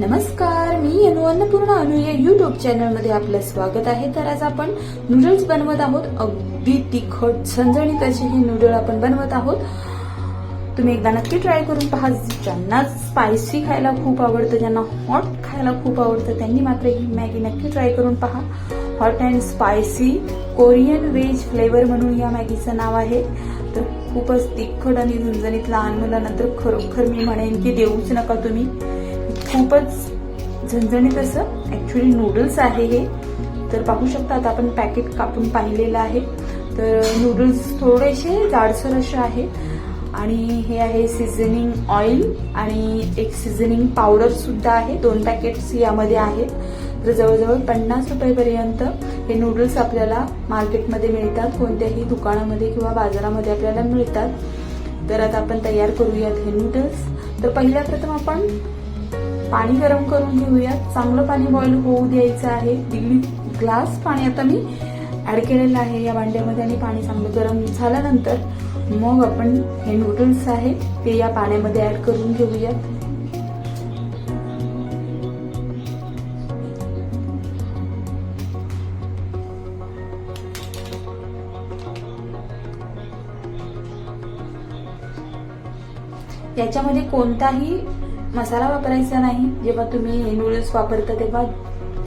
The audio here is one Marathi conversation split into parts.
नमस्कार मी अनु अन्नपूर्णा. अनु या युट्यूब चॅनलमध्ये आपलं स्वागत आहे. तर आज आपण नूडल्स बनवत आहोत. अगदी तिखट झणझणीत अशी ही नूडल आपण बनवत आहोत. तुम्ही एकदा नक्की ट्राय करून पहा. ज्यांना स्पायसी खायला खूप आवडतं ज्यांना हॉट खायला खूप आवडतं त्यांनी मात्र ही मॅगी नक्की ट्राय करून पहा. Hot and spicy Korean veg flavour म्हणून या मॅगीचं नाव आहे. तर खूपच तिखट आणि झणझणीत लहान मुलांना तर खरोखर मी म्हणेन की देऊच नका तुम्ही. खूपच झणझणीत असं. ॲक्च्युली नूडल्स आहे हे. तर पाहू शकता आता आपण पॅकेट कापून पाहिलेलं आहे. तर नूडल्स थोडेसे जाडसर असे आहेत आणि हे आहे सिझनिंग ऑइल आणि एक सिझनिंग पावडर सुद्धा आहे. दोन पॅकेट्स यामध्ये आहेत. तर जवळजवळ पन्नास रुपयेपर्यंत हे नूडल्स आपल्याला मार्केटमध्ये मिळतात. कोणत्याही दुकानामध्ये किंवा बाजारामध्ये आपल्याला मिळतात. तर आता आपण तयार करूयात हे नूडल्स तर पहिल्या प्रथम आपण पाणी गरम करून घेऊयात. चांगलं पाणी बॉईल होऊ द्यायचं आहे. दीड ग्लास पाणी आता मी ऍड केलेलं आहे. या भांड्यामध्ये आणि पाणी चांगलं गरम झाल्यानंतर मग आपण हे नूडल्स आहे ते या पाण्यामध्ये ऍड करून घेऊयात. याच्यामध्ये कोणताही मसाला वापरायचा नाही. जेव्हा तुम्ही हे नूडल्स वापरता तेव्हा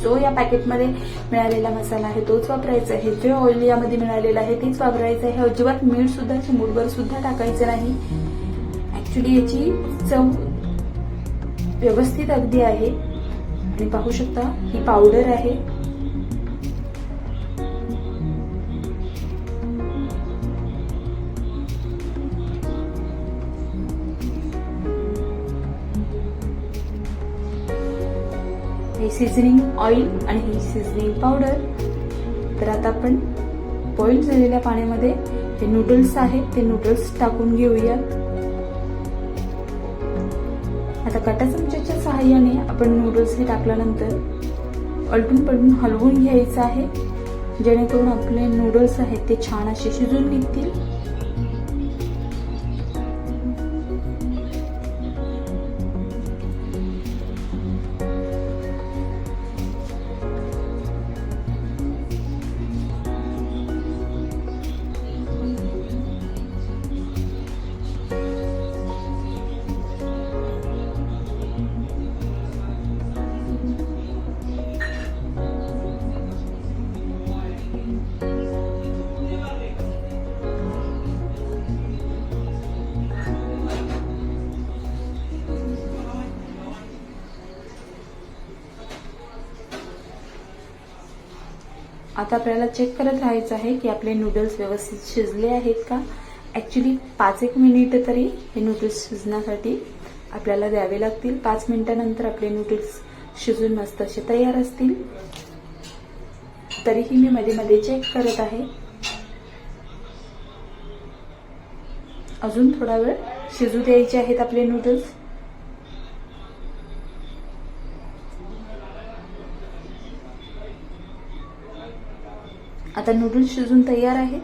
जो या पॅकेटमध्ये मिळालेला मसाला आहे तोच वापरायचा आहे. जे ऑइल यामध्ये मिळालेलं आहे तेच वापरायचं आहे. अजिबात मीठ सुद्धा चिमूटभर सुद्धा टाकायचं नाही. ऍक्च्युली याची चव व्यवस्थित अगदी आहे. आणि पाहू शकता ही पावडर आहे. हे सिझनिंग ऑइल आणि ही सिझनिंग पावडर तर आता आपण बॉईल झालेल्या पाण्यामध्ये हे नूडल्स आहेत ते नूडल्स टाकून घेऊयात आता काटा चमच्याच्या सहाय्याने आपण नूडल्स हे टाकल्यानंतर अलटून पलटून हलवून घ्यायचं आहे. जेणेकरून आपले नूडल्स आहेत ते छान असे शिजून निघतील. आता आपल्याला चेक करत राहायचं आहे की आपले नूडल्स व्यवस्थित शिजले आहेत का? ऍक्च्युली पाच एक मिनिट तरी हे नूडल्स शिजण्यासाठी आपल्याला द्यावे लागतील. पाच मिनिटानंतर आपले नूडल्स शिजून मस्त असे तयार असतील. तरीही मी मध्ये मध्ये चेक करत आहे. अजून थोडा वेळ शिजू द्यायचे आहेत आपले नूडल्स आता नूडल्स शिजून तयार आहेत.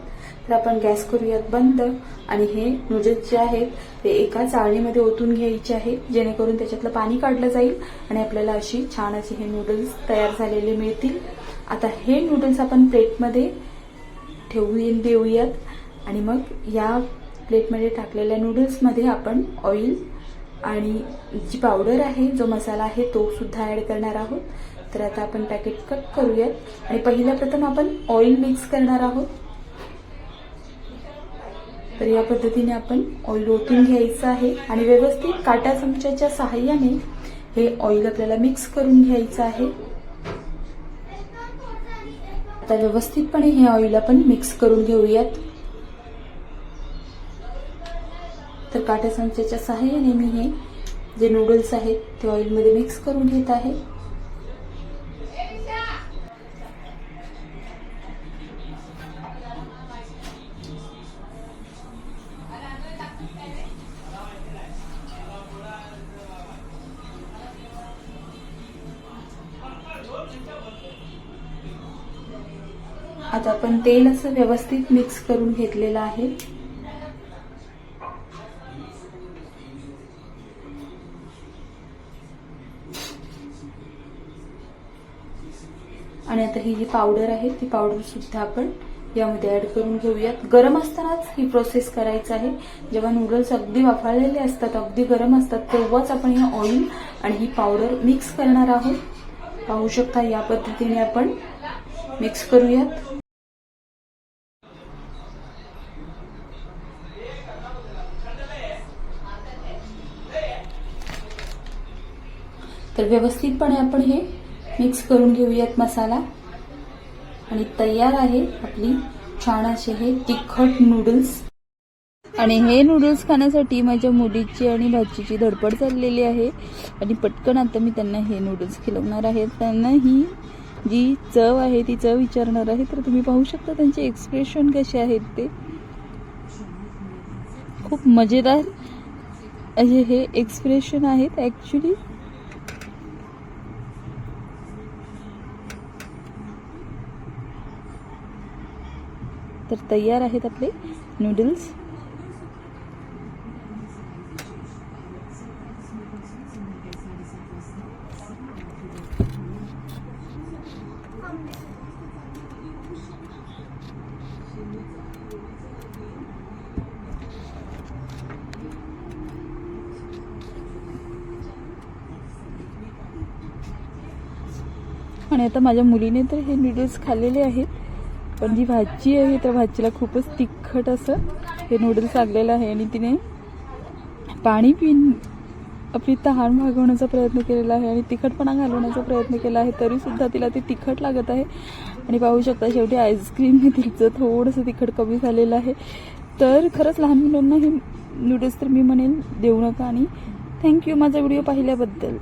तर आपण गॅस करूयात बंद. आणि हे नूडल्स जे आहेत ते एका चाळणीमध्ये ओतून घ्यायचे आहे जेणेकरून त्याच्यातलं पाणी काढलं जाईल आणि आपल्याला अशी छान अशी हे नूडल्स तयार झालेले मिळतील. आता हे नूडल्स आपण प्लेटमध्ये ठेवून देऊयात. आणि मग या प्लेटमध्ये टाकलेल्या नूडल्समध्ये आपण ऑइल आणि जी पावडर आहे जो मसाला आहे तो सुद्धा ॲड करणार आहोत. तर आता आपण पॅकेट कट करूयात. आणि पहिल्या प्रथम आपण ऑइल मिक्स करणार आहोत. तर या पद्धतीने आपण ऑइल ओतून घ्यायचं आहे. आणि व्यवस्थित काटा चमच्याच्या सहाय्याने हे ऑइल आपल्याला मिक्स करून घ्यायचं आहे. आता व्यवस्थितपणे हे ऑइल आपण मिक्स करून घेऊयात. तर काट्या चमच्याच्या सहाय्याने मी हे जे नूडल्स आहेत ते ऑइलमध्ये मिक्स करून घेत आहे. आता आपण तेल असं व्यवस्थित मिक्स करून घेतलेलं आहे. आणि आता ही जी पावडर आहे ती पावडर सुद्धा आपण यामध्ये ऍड करून घेऊयात. गरम असतानाच ही प्रोसेस करायचं आहे. जेव्हा नूडल्स अगदी वाफाळलेले असतात अगदी गरम असतात तेव्हाच आपण हे ऑइल आणि ही पावडर मिक्स करणार आहोत. पाहू शकता या पद्धतीने आपण मिक्स करूयात. तर व्यवस्थितपणे आपण हे मिक्स करून घेऊयात मसाला. आणि तयार आहे आपली छान असे हे तिखट नूडल्स आणि हे नूडल्स खाण्यासाठी माझ्या मुलीची आणि भाजीची धडपड चाललेली आहे. आणि पटकन आता मी त्यांना हे नूडल्स खिलवणार आहे. त्यांना ही जी चव आहे ती चव विचारणार आहे तर तुम्ही पाहू शकता त्यांचे एक्सप्रेशन कसे आहेत ते. खूप मजेदार असे हे एक्सप्रेशन आहेत ॲक्च्युली तर तयार आहेत आपले नूडल्स आणि आता माझ्या मुलीने तर हे नूडल्स खाल्लेले आहेत. पण जी भाजी आहे त्या भाजीला खूपच तिखट असं हे नूडल्स लागलेलं आहे आणि तिने पाणी पिऊन आपली तहान भागवण्याचा प्रयत्न केलेला आहे आणि तिखटपणा घालवण्याचा प्रयत्न केला आहे तरी सुद्धा तिला ते तिखट लागत आहे. आणि पाहू शकता शेवटी आईस्क्रीमने तिचं थोडंसं तिखट कमी झालेलं आहे. तर खरंच लहान मुलांना हे नूडल्स तर मी म्हणेन देऊ नका आणि थँक्यू माझा व्हिडिओ पाहिल्याबद्दल.